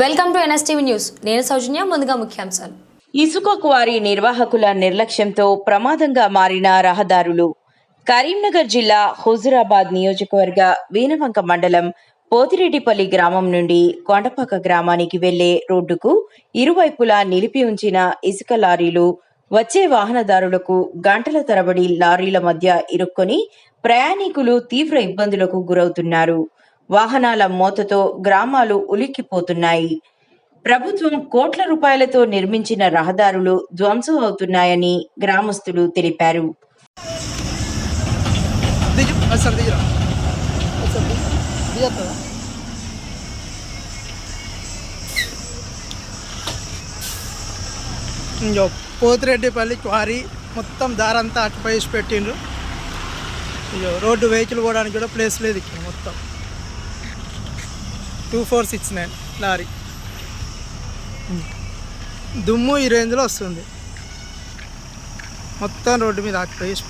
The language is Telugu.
Welcome to NSTV news. నేను సౌజన్య ముందుగా ముఖ్యాంశాలు. ఇసుక క్వారీ నిర్వాహకుల నిర్లక్ష్యంతో ప్రమాదంగా మారిన రహదారులు. కరీంనగర్ జిల్లా హుజురాబాద్ నియోజకవర్గ వీనవంక మండలం పోతిరెడ్డిపల్లి గ్రామం నుండి కొండపాక గ్రామానికి వెళ్ళే రోడ్డుకు ఇరువైపులా నిలిపి ఉంచిన ఇసుక లారీలు వచ్చే వాహనదారులకు గంటల తరబడి లారీల మధ్య ఇరుక్కొని ప్రయాణికులు తీవ్ర ఇబ్బందులకు గురవుతున్నారు. వాహనాల మోతతో గ్రామాలు ఉలిక్కిపోతున్నాయి. ప్రభుత్వం కోట్ల రూపాయలతో నిర్మించిన రహదారులు ధ్వంసం అవుతున్నాయని గ్రామస్తులు తెలిపారు. పోతిరెడ్డిపల్లి క్వారీ మొత్తం దారంతా అటుపై పెట్టిండ్రు. ఇగో రోడ్డు వెహికల్ పోవడానికి కూడా ప్లేస్ లేదు ఇక్కడ మొత్తం. Two four six nine lorry. దుమ్ము ఈ రేంజ్లో వస్తుంది. మొత్తం రోడ్డు మీద అటుపై వేసి